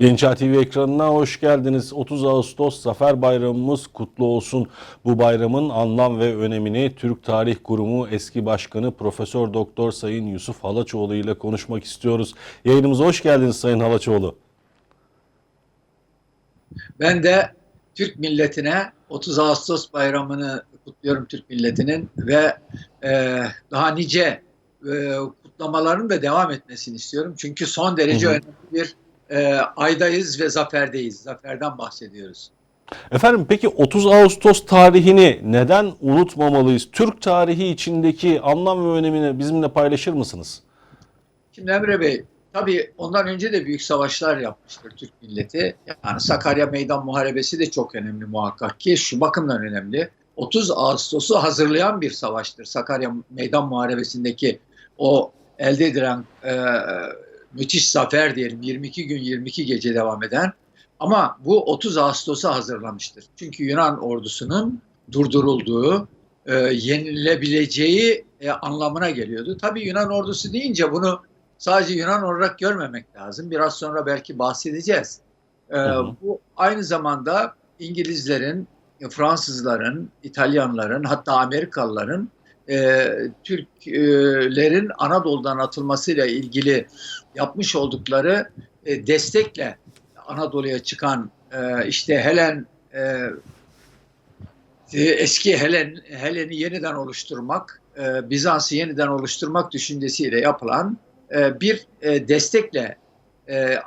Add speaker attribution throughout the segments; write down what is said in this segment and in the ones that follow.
Speaker 1: Genç TV ekranına hoş geldiniz. 30 Ağustos Zafer Bayramımız kutlu olsun. Bu bayramın anlam ve önemini Türk Tarih Kurumu eski başkanı Profesör Doktor Sayın Yusuf Halaçoğlu ile konuşmak istiyoruz. Yayınımıza hoş geldiniz Sayın Halaçoğlu.
Speaker 2: Ben de Türk milletine 30 Ağustos bayramını kutluyorum Türk milletinin ve e, daha nice e, kutlamaların da devam etmesini istiyorum. Çünkü son derece
Speaker 1: Hı hı.
Speaker 2: önemli bir e, aydayız ve zaferdeyiz. Zaferden bahsediyoruz.
Speaker 1: Efendim peki 30 Ağustos tarihini neden unutmamalıyız? Türk tarihi içindeki anlam ve önemini bizimle paylaşır mısınız?
Speaker 2: Şimdi Emre Bey, tabii ondan önce de büyük savaşlar yapmıştır Türk milleti. Yani Sakarya Meydan Muharebesi de çok önemli muhakkak ki şu bakımdan önemli. 30 Ağustos'u hazırlayan bir savaştır. Sakarya Meydan Muharebesi'ndeki o elde edilen e, müthiş zafer diyelim 22 gün 22 gece devam eden ama bu 30 Ağustos'u hazırlamıştır. Çünkü Yunan ordusunun durdurulduğu, e, yenilebileceği e, anlamına geliyordu. Tabii Yunan ordusu deyince bunu sadece Yunan olarak görmemek lazım. Biraz sonra belki bahsedeceğiz.
Speaker 1: Hı.
Speaker 2: bu aynı zamanda İngilizlerin, Fransızların, İtalyanların hatta Amerikalıların e, Türklerin Anadolu'dan atılmasıyla ilgili yapmış oldukları e, destekle Anadolu'ya çıkan e, işte Helen e, e, eski Helen Helen'i yeniden oluşturmak, e, Bizans'ı yeniden oluşturmak düşüncesiyle yapılan e, bir e, destekle e,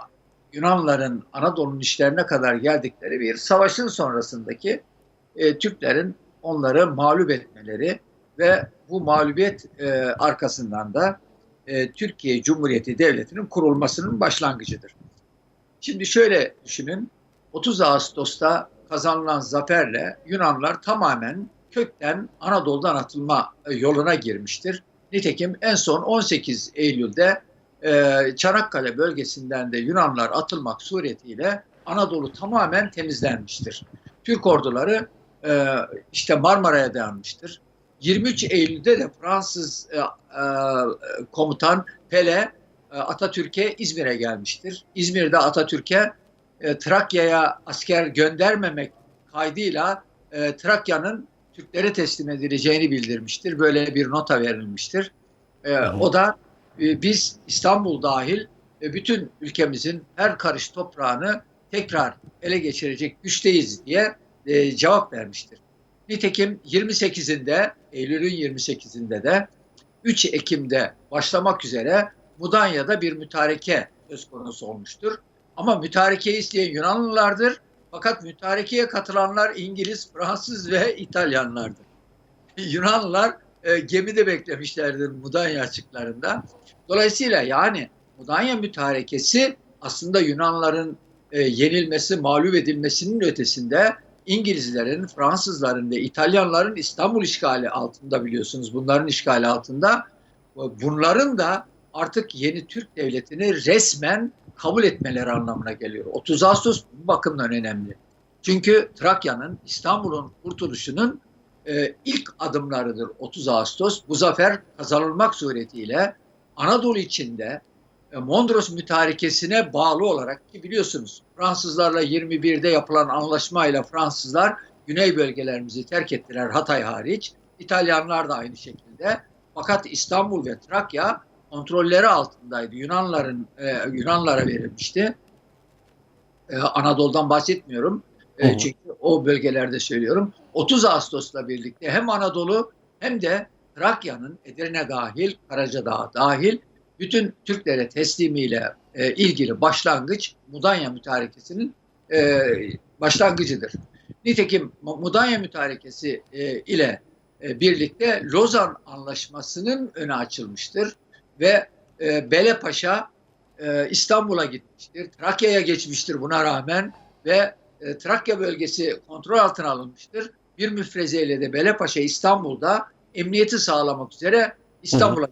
Speaker 2: Yunanların Anadolu'nun işlerine kadar geldikleri bir savaşın sonrasındaki e, Türklerin onları mağlup etmeleri ve bu mağlubiyet e, arkasından da e, Türkiye Cumhuriyeti Devleti'nin kurulmasının başlangıcıdır. Şimdi şöyle düşünün, 30 Ağustos'ta kazanılan zaferle Yunanlar tamamen kökten Anadolu'dan atılma e, yoluna girmiştir. Nitekim en son 18 Eylül'de e, Çanakkale bölgesinden de Yunanlar atılmak suretiyle Anadolu tamamen temizlenmiştir. Türk orduları e, işte Marmara'ya dayanmıştır. 23 Eylül'de de Fransız e, e, komutan Pele e, Atatürk'e İzmir'e gelmiştir. İzmir'de Atatürk'e e, Trakya'ya asker göndermemek kaydıyla e, Trakya'nın Türklere teslim edileceğini bildirmiştir. Böyle bir nota verilmiştir. E, o da e, biz İstanbul dahil e, bütün ülkemizin her karış toprağını tekrar ele geçirecek güçteyiz diye e, cevap vermiştir. Nitekim 28'inde, Eylül'ün 28'inde de 3 Ekim'de başlamak üzere Mudanya'da bir mütareke söz konusu olmuştur. Ama mütarekeyi isteyen Yunanlılardır. Fakat mütarekeye katılanlar İngiliz, Fransız ve İtalyanlardır. Yunanlılar e, gemide beklemişlerdir Mudanya açıklarında. Dolayısıyla yani Mudanya mütarekesi aslında Yunanların e, yenilmesi, mağlup edilmesinin ötesinde İngilizlerin, Fransızların ve İtalyanların İstanbul işgali altında biliyorsunuz. Bunların işgali altında. Bunların da artık yeni Türk devletini resmen kabul etmeleri anlamına geliyor. 30 Ağustos bu bakımdan önemli. Çünkü Trakya'nın, İstanbul'un kurtuluşunun e, ilk adımlarıdır 30 Ağustos. Bu zafer kazanılmak suretiyle Anadolu içinde Mondros mütarekesine bağlı olarak ki biliyorsunuz Fransızlarla 21'de yapılan anlaşmayla Fransızlar güney bölgelerimizi terk ettiler Hatay hariç. İtalyanlar da aynı şekilde. Fakat İstanbul ve Trakya kontrolleri altındaydı. Yunanların e, Yunanlara verilmişti. E, Anadolu'dan bahsetmiyorum. E,
Speaker 1: Hı
Speaker 2: çünkü o bölgelerde söylüyorum. 30 Ağustos'la birlikte hem Anadolu hem de Trakya'nın Edirne dahil, Karacadağ dahil bütün Türklere teslimiyle e, ilgili başlangıç Mudanya Mütarekesi'nin e, başlangıcıdır. Nitekim Mudanya Mütarekesi e, ile e, birlikte Lozan Anlaşması'nın önü açılmıştır ve e, Bele Paşa e, İstanbul'a gitmiştir. Trakya'ya geçmiştir buna rağmen ve e, Trakya bölgesi kontrol altına alınmıştır. Bir müfrezeyle de Bele Paşa İstanbul'da emniyeti sağlamak üzere İstanbul'a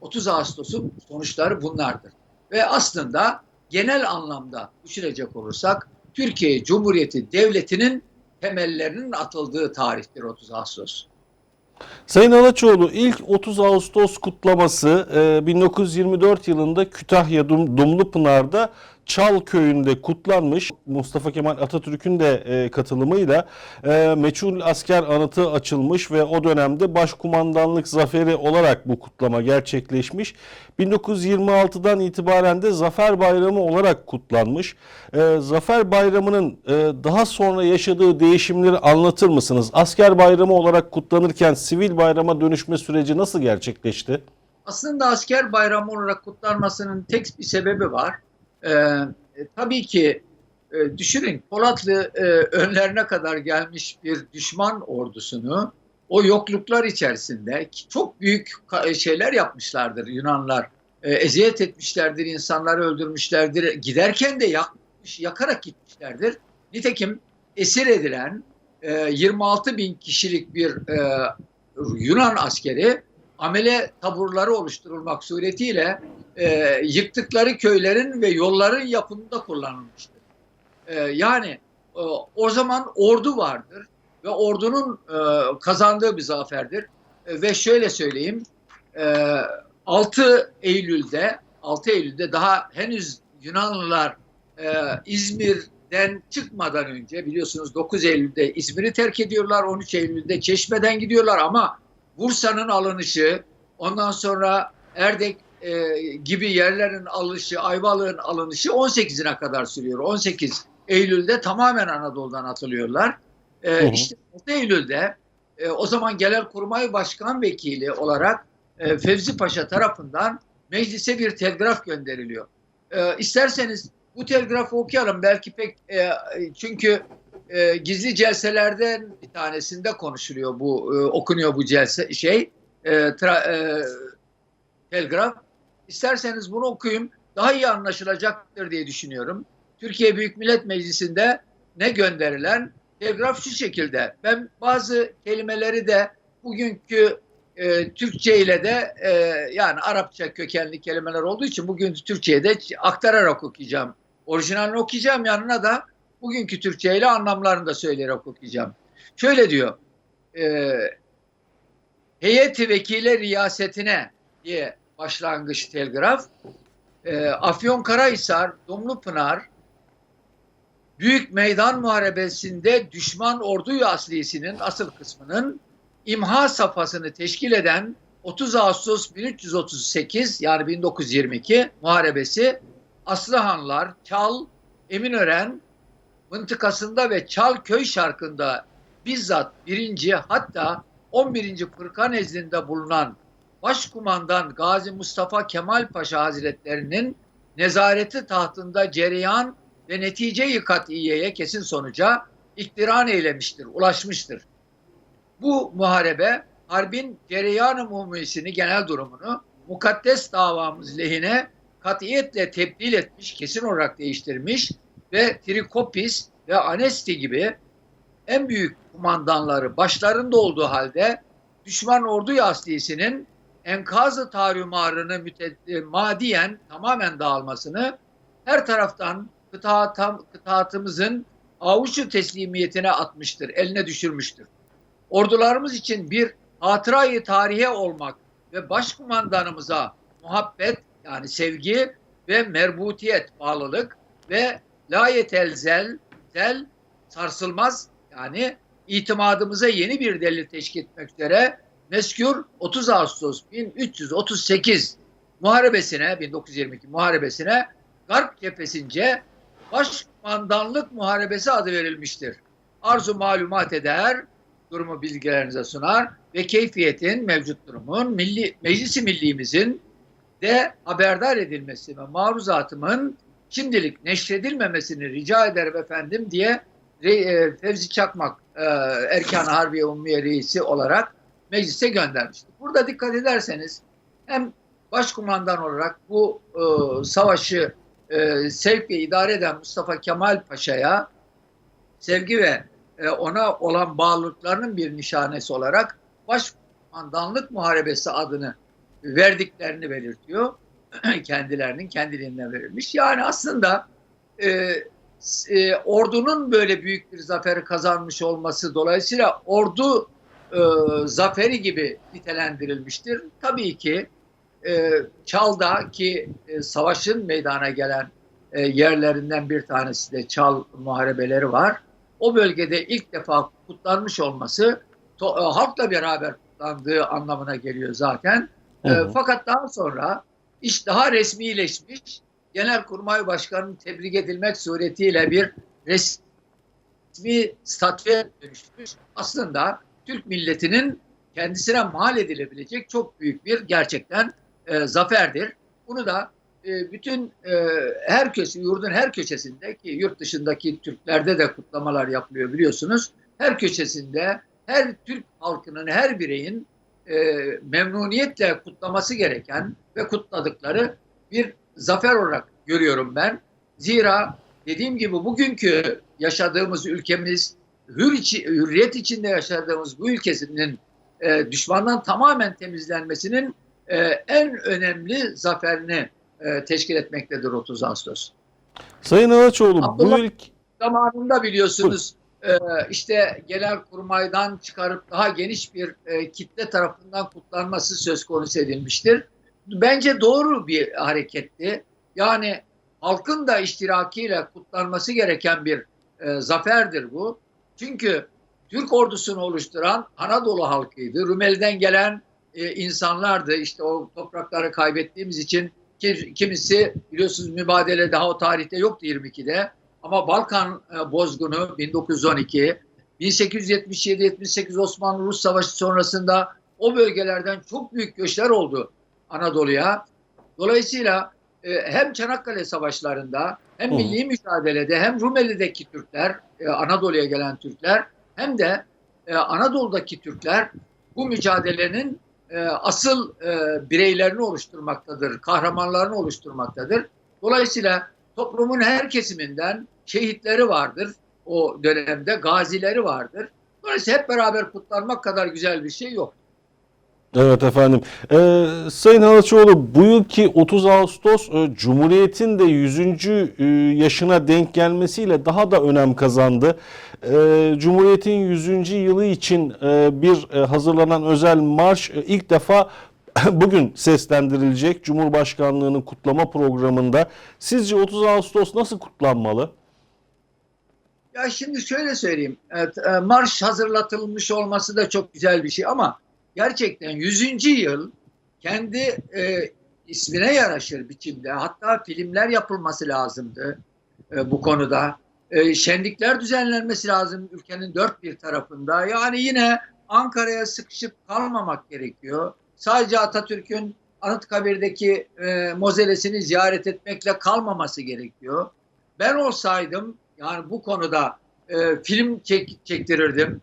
Speaker 2: 30 Ağustos'un sonuçları bunlardır. Ve aslında genel anlamda düşünecek olursak Türkiye Cumhuriyeti Devleti'nin temellerinin atıldığı tarihtir 30 Ağustos.
Speaker 1: Sayın Alaçoğlu ilk 30 Ağustos kutlaması e, 1924 yılında Kütahya Dum, Dumlupınar'da Çal köyünde kutlanmış. Mustafa Kemal Atatürk'ün de e, katılımıyla e, meçhul asker anıtı açılmış ve o dönemde başkumandanlık zaferi olarak bu kutlama gerçekleşmiş. 1926'dan itibaren de Zafer Bayramı olarak kutlanmış. E, Zafer Bayramı'nın e, daha sonra yaşadığı değişimleri anlatır mısınız? Asker bayramı olarak kutlanırken sivil bayrama dönüşme süreci nasıl gerçekleşti?
Speaker 2: Aslında asker bayramı olarak kutlanmasının tek bir sebebi var. Ee, e, tabii ki e, düşünün Polatlı e, önlerine kadar gelmiş bir düşman ordusunu o yokluklar içerisinde çok büyük ka- şeyler yapmışlardır Yunanlar. E, eziyet etmişlerdir, insanları öldürmüşlerdir. Giderken de yakmış, yakarak gitmişlerdir. Nitekim esir edilen e, 26 bin kişilik bir e, Yunan askeri amele taburları oluşturulmak suretiyle e, yıktıkları köylerin ve yolların yapımında kullanılmıştır. E, yani e, o zaman ordu vardır ve ordunun e, kazandığı bir zaferdir. E, ve şöyle söyleyeyim, e, 6 Eylül'de 6 Eylül'de daha henüz Yunanlılar e, İzmir'den çıkmadan önce biliyorsunuz 9 Eylül'de İzmir'i terk ediyorlar, 13 Eylül'de Çeşme'den gidiyorlar ama Bursa'nın alınışı, ondan sonra Erdek e, gibi yerlerin alınışı, Ayvalık'ın alınışı 18'ine kadar sürüyor. 18 Eylül'de tamamen Anadolu'dan atılıyorlar. E,
Speaker 1: Hı hı.
Speaker 2: işte 6 Eylül'de e, o zaman Genelkurmay Başkan Vekili olarak e, Fevzi Paşa tarafından meclise bir telgraf gönderiliyor. E, isterseniz bu telgrafı okuyalım. Belki pek e, çünkü e, gizli celselerden bir tanesinde konuşuluyor bu e, okunuyor bu celse şey e, tra- e, telgraf. İsterseniz bunu okuyayım daha iyi anlaşılacaktır diye düşünüyorum. Türkiye Büyük Millet Meclisi'nde ne gönderilen telgraf şu şekilde. Ben bazı kelimeleri de bugünkü e, Türkçe ile de e, yani Arapça kökenli kelimeler olduğu için bugün Türkçe'ye de aktararak okuyacağım. Orijinalini okuyacağım yanına da bugünkü Türkçe ile anlamlarını da söyleyerek okuyacağım. Şöyle diyor. E, heyeti vekile riyasetine diye başlangıç telgraf. E, Afyonkarahisar, Dumlupınar Büyük Meydan Muharebesi'nde düşman ordu aslisinin asıl kısmının imha safhasını teşkil eden 30 Ağustos 1338 yani 1922 muharebesi Aslıhanlar, Çal, Eminören mıntıkasında ve Çal köy şarkında bizzat birinci hatta 11. Fırka nezdinde bulunan Başkumandan Gazi Mustafa Kemal Paşa Hazretlerinin nezareti tahtında cereyan ve netice-i kat'iyeye kesin sonuca iktiran eylemiştir, ulaşmıştır. Bu muharebe harbin cereyan-ı mumisini genel durumunu mukaddes davamız lehine katiyetle tebdil etmiş, kesin olarak değiştirmiş ve Trikopis ve Anesti gibi en büyük kumandanları başlarında olduğu halde düşman ordu aslisinin enkazı tarümarını mütemadiyen tamamen dağılmasını her taraftan kıtaatam, kıtaatımızın avuçu teslimiyetine atmıştır, eline düşürmüştür. Ordularımız için bir hatırayı tarihe olmak ve başkumandanımıza muhabbet yani sevgi ve merbutiyet, bağlılık ve layetel zel, zel sarsılmaz yani itimadımıza yeni bir delil teşkil etmek üzere meskür 30 Ağustos 1338 muharebesine 1922 muharebesine Garp cephesince Başkumandanlık Muharebesi adı verilmiştir. Arzu malumat eder, durumu bilgilerinize sunar ve keyfiyetin, mevcut durumun, milli, meclisi millimizin de haberdar edilmesi ve maruzatımın şimdilik neşredilmemesini rica ederim efendim diye e, Fevzi Çakmak e, Erkan-ı Harbiye Ummiye Reisi olarak meclise göndermiştir. Burada dikkat ederseniz hem başkumandan olarak bu e, savaşı e, sevk ve idare eden Mustafa Kemal Paşa'ya sevgi ve e, ona olan bağlılıklarının bir nişanesi olarak Başkumandanlık Muharebesi adını verdiklerini belirtiyor. Kendilerinin kendiliğinden verilmiş. Yani aslında e, e, ordunun böyle büyük bir zaferi kazanmış olması dolayısıyla ordu e, zaferi gibi nitelendirilmiştir. Tabii ki e, Çal'da ki e, savaşın meydana gelen e, yerlerinden bir tanesi de Çal muharebeleri var. O bölgede ilk defa kutlanmış olması to- e, halkla beraber kutlandığı anlamına geliyor zaten.
Speaker 1: Hı
Speaker 2: E,
Speaker 1: hı.
Speaker 2: fakat daha sonra iş daha resmileşmiş. Genelkurmay Başkanı'nın tebrik edilmek suretiyle bir resmi statüye dönüşmüş. Aslında Türk milletinin kendisine mal edilebilecek çok büyük bir gerçekten e, zaferdir. Bunu da e, bütün e, her köşe, yurdun her köşesinde ki yurt dışındaki Türklerde de kutlamalar yapılıyor biliyorsunuz. Her köşesinde her Türk halkının, her bireyin e, memnuniyetle kutlaması gereken ve kutladıkları bir zafer olarak görüyorum ben. Zira dediğim gibi bugünkü yaşadığımız ülkemiz, hür içi, hürriyet içinde yaşadığımız bu ülkesinin e, düşmandan tamamen temizlenmesinin e, en önemli zaferini e, teşkil etmektedir 30 Ağustos.
Speaker 1: Sayın Ağaçoğlu bu ilk
Speaker 2: Zamanında biliyorsunuz e, işte Genelkurmay'dan çıkarıp daha geniş bir e, kitle tarafından kutlanması söz konusu edilmiştir. Bence doğru bir hareketti. Yani halkın da iştirakiyle kutlanması gereken bir e, zaferdir bu. Çünkü Türk ordusunu oluşturan Anadolu halkıydı. Rumeli'den gelen e, insanlardı. İşte o toprakları kaybettiğimiz için ki- kimisi biliyorsunuz mübadele daha o tarihte yoktu 22'de. Ama Balkan e, bozgunu 1912, 1877-78 Osmanlı-Rus Savaşı sonrasında o bölgelerden çok büyük göçler oldu Anadolu'ya. Dolayısıyla hem Çanakkale Savaşlarında hem milli mücadelede hem Rumeli'deki Türkler, e, Anadolu'ya gelen Türkler hem de e, Anadolu'daki Türkler bu mücadelenin e, asıl bireylerini oluşturmaktadır, kahramanlarını oluşturmaktadır. Dolayısıyla toplumun her kesiminden şehitleri vardır o dönemde, gazileri vardır. Dolayısıyla hep beraber kutlanmak kadar güzel bir şey yok.
Speaker 1: Evet efendim. Ee, Sayın Halaçoğlu bu yılki 30 Ağustos e, Cumhuriyet'in de 100. e, yaşına denk gelmesiyle daha da önem kazandı. E, Cumhuriyet'in 100. yılı için e, bir hazırlanan özel marş ilk defa bugün seslendirilecek Cumhurbaşkanlığının kutlama programında. Sizce 30 Ağustos nasıl kutlanmalı?
Speaker 2: Ya şimdi şöyle söyleyeyim. Evet, e, marş hazırlatılmış olması da çok güzel bir şey ama gerçekten 100. yıl kendi e, ismine yaraşır biçimde. Hatta filmler yapılması lazımdı e, bu konuda. E, şenlikler düzenlenmesi lazım ülkenin dört bir tarafında. Yani yine Ankara'ya sıkışıp kalmamak gerekiyor. Sadece Atatürk'ün Anıtkabir'deki e, mozelesini ziyaret etmekle kalmaması gerekiyor. Ben olsaydım yani bu konuda e, film çek, çektirirdim.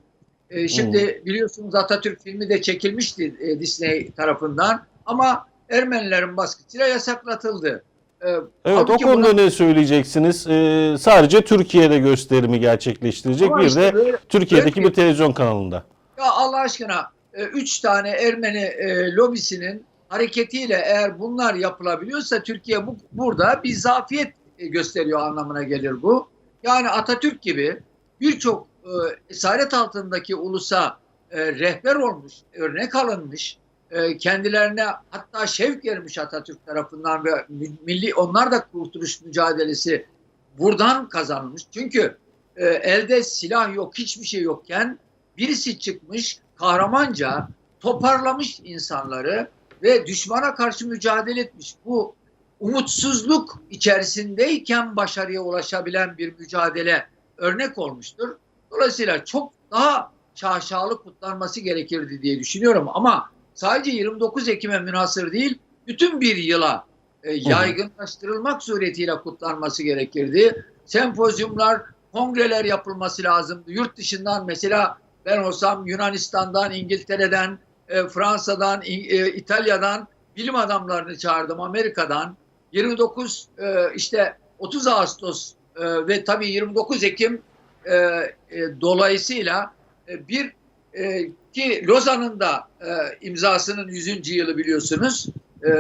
Speaker 2: E, şimdi biliyorsunuz Atatürk filmi de çekilmişti e, Disney tarafından ama Ermenilerin baskısıyla yasaklatıldı. E,
Speaker 1: Evet o konuda
Speaker 2: buna-
Speaker 1: ne söyleyeceksiniz? Ee, sadece Türkiye'de gösterimi gerçekleştirecek
Speaker 2: Ama
Speaker 1: bir
Speaker 2: işte
Speaker 1: de
Speaker 2: böyle-
Speaker 1: Türkiye'deki
Speaker 2: böyle-
Speaker 1: bir televizyon kanalında.
Speaker 2: Ya Allah aşkına e, üç tane Ermeni e, lobisinin hareketiyle eğer bunlar yapılabiliyorsa Türkiye bu, burada bir zafiyet e, gösteriyor anlamına gelir bu. Yani Atatürk gibi birçok e, esaret altındaki ulusa e, rehber olmuş, örnek alınmış, e, kendilerine hatta şevk vermiş Atatürk tarafından ve milli onlar da kurtuluş mücadelesi buradan kazanılmış. Çünkü e, elde silah yok, hiçbir şey yokken birisi çıkmış kahramanca toparlamış insanları ve düşmana karşı mücadele etmiş. Bu umutsuzluk içerisindeyken başarıya ulaşabilen bir mücadele örnek olmuştur. Dolayısıyla çok daha şaşalı kutlanması gerekirdi diye düşünüyorum ama sadece 29 Ekim'e münhasır değil, bütün bir yıla e, yaygınlaştırılmak suretiyle kutlanması gerekirdi. Sempozyumlar, kongreler yapılması lazımdı. Yurt dışından mesela ben olsam Yunanistan'dan, İngiltere'den, e, Fransa'dan, e, İtalya'dan bilim adamlarını çağırdım. Amerika'dan 29 e, işte 30 Ağustos e, ve tabii 29 Ekim e, e, dolayısıyla e, bir e, ki Lozan'ın da e, imzasının 100. yılı biliyorsunuz e,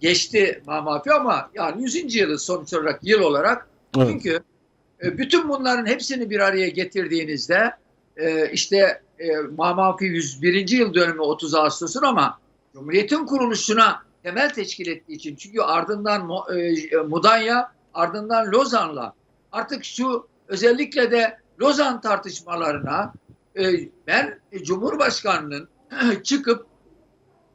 Speaker 2: geçti Mamafi ama yani 100. yılı sonuç olarak yıl olarak
Speaker 1: Evet.
Speaker 2: çünkü e, bütün bunların hepsini bir araya getirdiğinizde e, işte e, Mamafi 101. yıl dönümü 30 Ağustos'un ama Cumhuriyet'in kuruluşuna temel teşkil ettiği için çünkü ardından e, Mudanya ardından Lozan'la artık şu özellikle de Lozan tartışmalarına e, ben Cumhurbaşkanı'nın çıkıp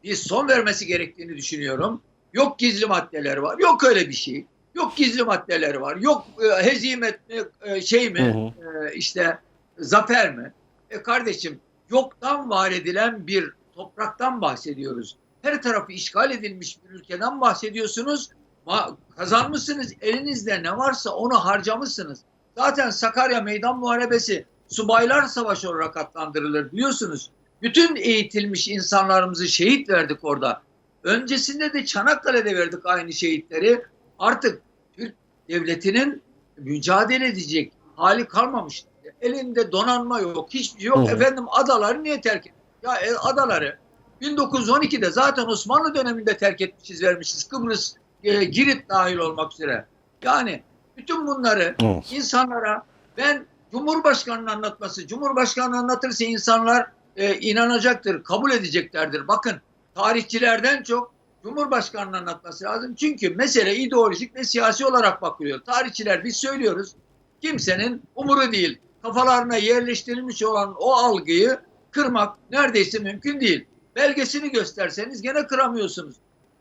Speaker 2: bir son vermesi gerektiğini düşünüyorum. Yok gizli maddeler var. Yok öyle bir şey. Yok gizli maddeler var. Yok e, hezimet mi e, şey mi
Speaker 1: Hı hı.
Speaker 2: e, işte zafer mi? E kardeşim yoktan var edilen bir topraktan bahsediyoruz. Her tarafı işgal edilmiş bir ülkeden bahsediyorsunuz. Kazanmışsınız. Elinizde ne varsa onu harcamışsınız. Zaten Sakarya Meydan Muharebesi subaylar savaşı olarak adlandırılır biliyorsunuz. Bütün eğitilmiş insanlarımızı şehit verdik orada. Öncesinde de Çanakkale'de verdik aynı şehitleri. Artık Türk devletinin mücadele edecek hali kalmamış. Elinde donanma yok, hiçbir şey yok.
Speaker 1: Hı.
Speaker 2: Efendim adaları niye terk ettik? Ya e, adaları 1912'de zaten Osmanlı döneminde terk etmişiz, vermişiz. Kıbrıs, e, Girit dahil olmak üzere. Yani bütün bunları
Speaker 1: Evet.
Speaker 2: insanlara ben Cumhurbaşkanı'nın anlatması, Cumhurbaşkanı anlatırsa insanlar e, inanacaktır, kabul edeceklerdir. Bakın tarihçilerden çok Cumhurbaşkanı'nın anlatması lazım. Çünkü mesele ideolojik ve siyasi olarak bakılıyor. Tarihçiler biz söylüyoruz. Kimsenin umuru değil. Kafalarına yerleştirilmiş olan o algıyı kırmak neredeyse mümkün değil. Belgesini gösterseniz gene kıramıyorsunuz.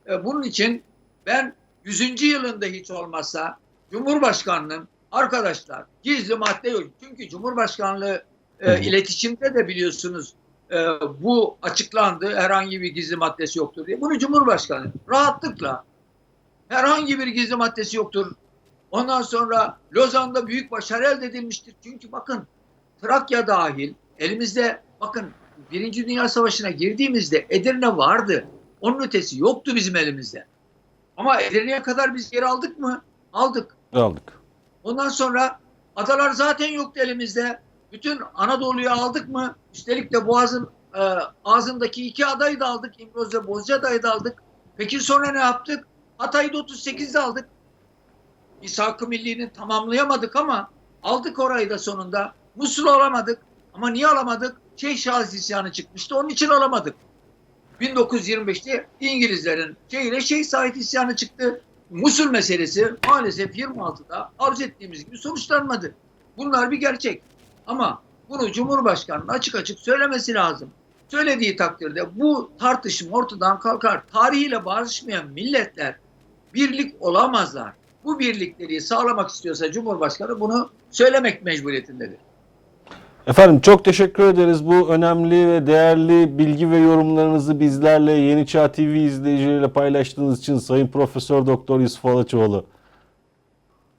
Speaker 2: E, bunun için ben 100. yılında hiç olmazsa Cumhurbaşkanı'nın arkadaşlar gizli madde yok. Çünkü Cumhurbaşkanlığı e, iletişimde de biliyorsunuz e, bu açıklandı. Herhangi bir gizli maddesi yoktur diye. Bunu Cumhurbaşkanı rahatlıkla herhangi bir gizli maddesi yoktur. Ondan sonra Lozan'da büyük başarı elde edilmiştir. Çünkü bakın Trakya dahil elimizde bakın Birinci Dünya Savaşı'na girdiğimizde Edirne vardı. Onun ötesi yoktu bizim elimizde. Ama Edirne'ye kadar biz geri aldık mı? Aldık.
Speaker 1: Aldık.
Speaker 2: Ondan sonra adalar zaten yoktu elimizde. Bütün Anadolu'yu aldık mı? Üstelik de Boğaz'ın e, ağzındaki iki adayı da aldık. İmroz ve Bozcaada'yı da aldık. Peki sonra ne yaptık? Hatay'ı da 38'de aldık. İshak-ı Milli'ni tamamlayamadık ama aldık orayı da sonunda. Musul alamadık. Ama niye alamadık? Şeyh Şahıs isyanı çıkmıştı. Onun için alamadık. 1925'te İngilizlerin şeyle Şeyh Said isyanı çıktı. Musul meselesi maalesef 26'da arz ettiğimiz gibi sonuçlanmadı. Bunlar bir gerçek. Ama bunu Cumhurbaşkanı'nın açık açık söylemesi lazım. Söylediği takdirde bu tartışma ortadan kalkar. Tarihiyle barışmayan milletler birlik olamazlar. Bu birlikleri sağlamak istiyorsa Cumhurbaşkanı bunu söylemek mecburiyetindedir.
Speaker 1: Efendim çok teşekkür ederiz bu önemli ve değerli bilgi ve yorumlarınızı bizlerle Yeni Çağ TV izleyicileriyle paylaştığınız için Sayın Profesör Doktor Yusuf Alaçoğlu.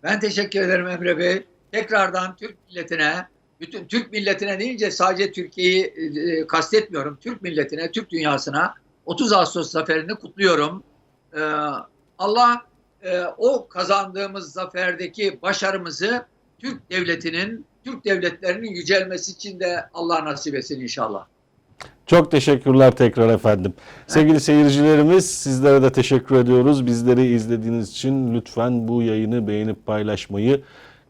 Speaker 2: Ben teşekkür ederim Emre Bey. Tekrardan Türk milletine, bütün Türk milletine deyince sadece Türkiye'yi e, kastetmiyorum. Türk milletine, Türk dünyasına 30 Ağustos zaferini kutluyorum. Ee, Allah e, o kazandığımız zaferdeki başarımızı Türk devletinin, Türk devletlerinin yücelmesi için de Allah nasip etsin inşallah.
Speaker 1: Çok teşekkürler tekrar efendim. Sevgili seyircilerimiz sizlere de teşekkür ediyoruz. Bizleri izlediğiniz için lütfen bu yayını beğenip paylaşmayı,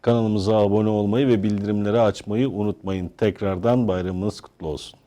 Speaker 1: kanalımıza abone olmayı ve bildirimleri açmayı unutmayın. Tekrardan bayramınız kutlu olsun.